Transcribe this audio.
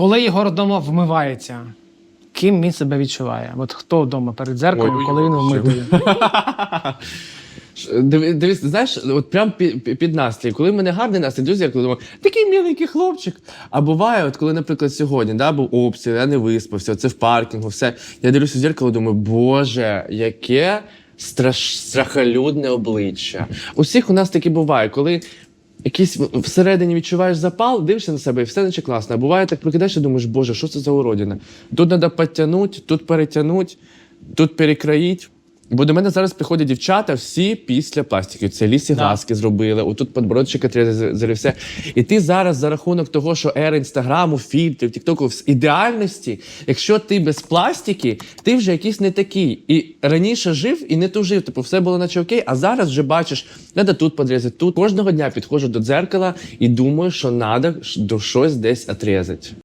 Коли Єгор вдома вмивається, ким він себе відчуває? От хто вдома перед дзеркалом, коли він вмитий? Дивись, знаєш, от прям під, під настрій. Коли в мене гарний настрій, друзі, я коли думаю, такий міленький хлопчик. А буває, от коли, наприклад, сьогодні да, був обстріл, я не виспався, це в паркінгу, все. Я дивлюся в зеркало, думаю, боже, яке страш... страхолюдне обличчя. Усіх у нас таке буває, коли. Якийсь всередині відчуваєш запал, дивишся на себе, і все наче класно. А буває так прокидаєшся, думаєш, боже, що це за уродина? Тут треба підтягнути, тут перетягнути, тут перекроїть. Бо до мене зараз приходять дівчата всі після пластики. Це лісі глазки зробили, отут подбородчик отрізали, все. І ти зараз за рахунок того, що ера інстаграму, фільтрів, тіктоку, в ідеальності, якщо ти без пластики, ти вже якийсь не такий. І раніше жив і не тужив. Типу, все було наче окей, а зараз вже бачиш, треба тут подрізати, тут. Кожного дня підходжу до дзеркала і думаю, що треба до щось десь отрізати.